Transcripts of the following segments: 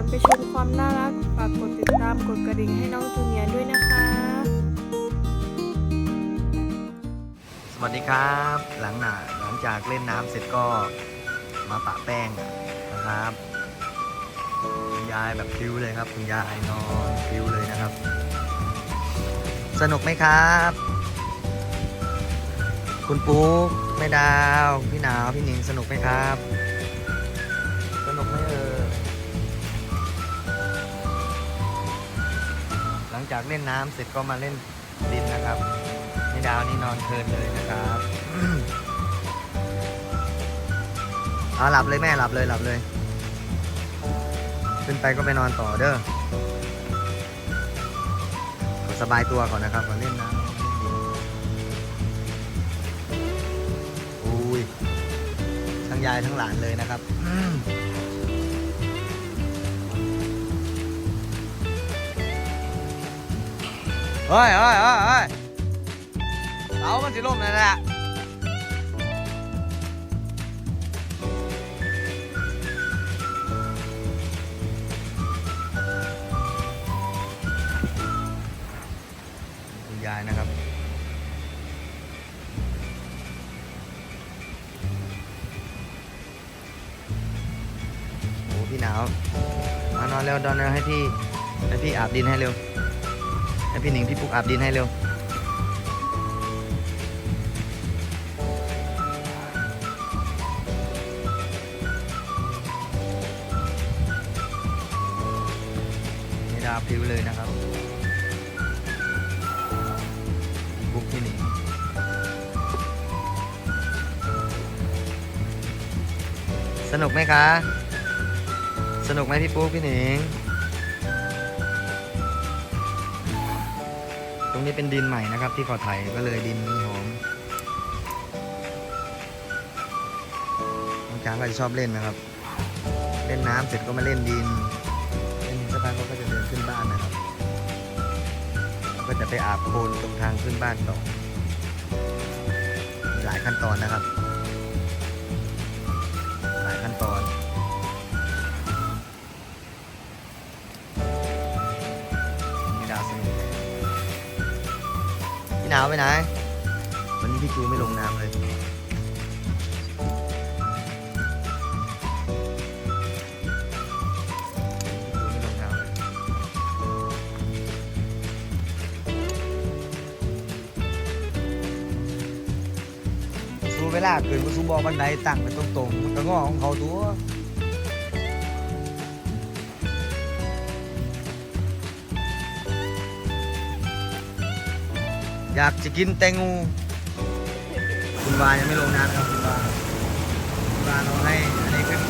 อนไปชมความน่ารักฝากกดติดตามกดกระดิ่งให้น้องจูเนียร์ด้วยนะคะ สวัสดีครับ หลังหนาหลังจากเล่นน้ำเสร็จก็มาปะแป้งนะครับคุณยายแบบพิ้วเลยครับคุณยายนอนพิ้วเลยนะครับ สนุกไหมครับ คุณปุ๊กแม่ดาว พี่หนาว พี่หนิงสนุกไหมครับ สนุกไหมเออ จากเล่นน้ำเสร็จก็มาเล่นดินนะครับไม่ดาวนี่นอนเพลินเลยนะครับเอาหลับเลยแม่หลับเลยหลับเลย ขึ้นไปก็ไปนอนต่อเด้อสบายตัวก่อนนะครับก่อนเล่นน้ำอุ้ยทั้งยายทั้งหลานเลยนะครับ เฮ้ยเฮ้ยเฮ้ยเฮ้ยเสามันสิล่มนั่นแหละคุณยายนะครับโอ้พี่หนาวมานอนเร็วนอนเร็วให้พี่ให้พี่อาบดินให้เร็ว ให้พี่หนิงพี่ปุ๊กอาบดินให้เร็วไม่ดาวพิ้วเลยนะครับบุกที่หนี่สนุกไหมคะ สนุกไหมพี่ปุ๊กพี่หนิง รงนี้เป็นดินใหม่นะครับ ที่ขอไถก็เลยดินหอมน้องช้างก็จะชอบเล่นนะครับ เล่นน้ำเสร็จก็มาเล่นดิน เล่นสักพักเขาก็จะเดินขึ้นบ้านนะครับแล้วก็จะไปอาบโคลนตรงทางขึ้นบ้านต่อ หลายขั้นตอนนะครับาวไปไหน วันนี้พี่จูไม่ลงน้ำเลย สู้เวลาเกินก็สู้บอบันไดตั้งไปตรงๆมันก็งอของเขาตัว อยากจะกินแตงูคุณวายังไม่ลงน้ำนะครับคุณวาคุณวาเราให้อันนี้ขึ้น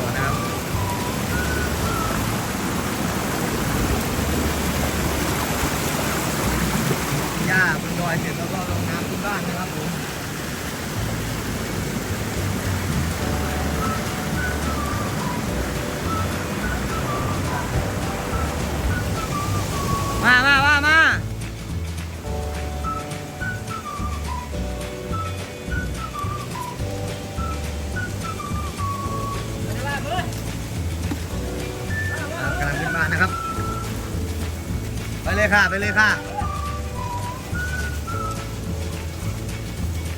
เลยค่ะ ไปเลยค่ะ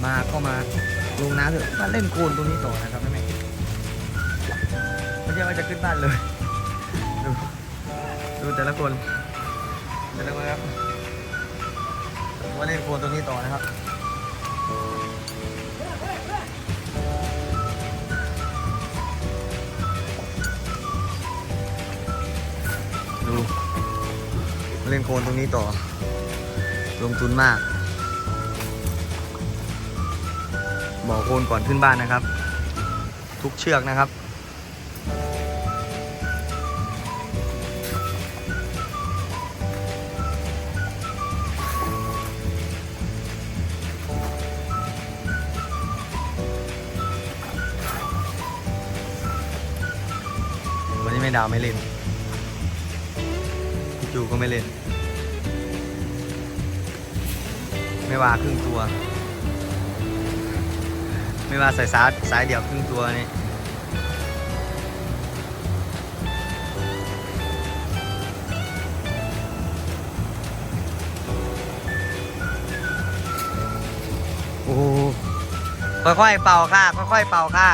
มาก็มาลงน้ำเถอะมาเล่นโคลนตรงนี้ต่อนะครับแม่แม่ไม่ใช่ว่าจะขึ้นบ้านเลย ดูดูแต่ละคนแต่ละคนครับว่าเล่นโคลนตรงนี้ต่อนะครับ เล่นโคลนตรงนี้ต่อ ลงทุนมากบ่อโคลนก่อนขึ้นบ้านนะครับ ทุกเชือกนะครับวันนี้ไม่ดาวไม่เล่นพี่จูก็ไม่เล่น ไม่ว่าครึ่งตัว ไม่ว่าสายสายสายเดี่ยวครึ่งตัวนี่โอ้ค่อยๆเป่าค่ะ ค่อยๆเป่าค่ะ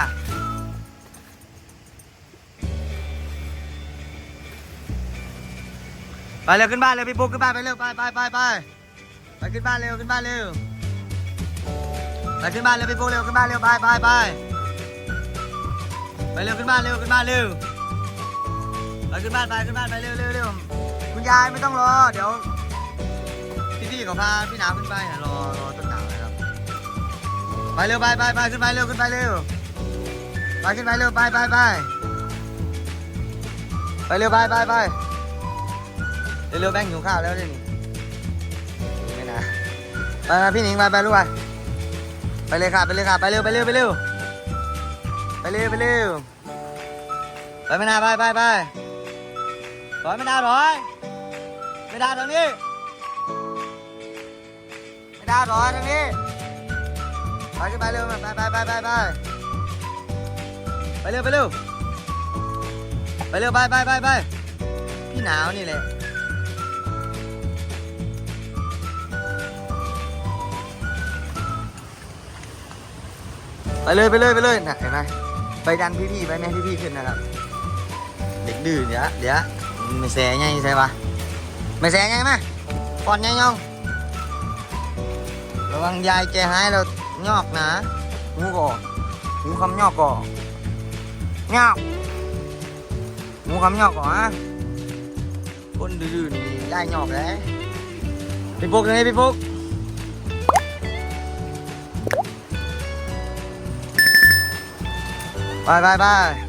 ไปเร็วขึ้นบ้านเลยพี่ปุ๊กขึ้นบ้านไปเร็วไปไปไปไป ขึ้นบ้านเร็วขึ้นบ้านเร็วไปขึ้นบ้านเร็วพี่ปุ๊กเร็วขึ้นบ้านเร็วไปไปไปไปเร็วขึ้นบ้านเร็วขึ้นบ้านเร็วไปขึ้นบ้านไปขึ้นบ้านไปเร็วเร็วเร็วคุณยายไม่ต้องรอเดี๋ยวพี่พี่ๆเขาพาพี่หนาวขึ้นไปรอรอต้นหนาวนะครับไปเร็วไปไปไปขึ้นไปเร็วขึ้นไปเร็วไปขึ้นไปเร็วไปไปไปไปเร็วไปไปไปเร็วแบงค์หิวข้าวแล้วนี่ ไปพี่หนิงไปไปลูกไปไปเลยค่ะไปเลยค่ะไปเร็วไปเร็วไปเร็วไปเร็วไปเร็วไปไม่นาไปไปไปถอยไม่นาถอยไม่ได้ตรงนี้ไม่ได้ถอยตรงนี้ไปขึ้นไปเร็วไปไปไปไปไปไปเร็วไปเร็วไปเร็วไปไปไปไปพี่หนาวนี่แหละ ไปเลยไปเลยไปเลยน่ะเห็นไหมไปดันพี่ๆไปแม่พี่ๆขึ้นนะครับ เด็กดื้อเดี๋ยวเดี๋ยวไม่แสไงใช่ปะไม่แสไงไหมปอนยังยองระวังยายแกหายแล้วยอกนะงูก่องูคำยอกก่อยอกงูคำยอกก่อฮะคนดื้อๆนี่ยายยอกเลยพี่ปุ๊กเลยพี่ปุ๊ก ไปไปไป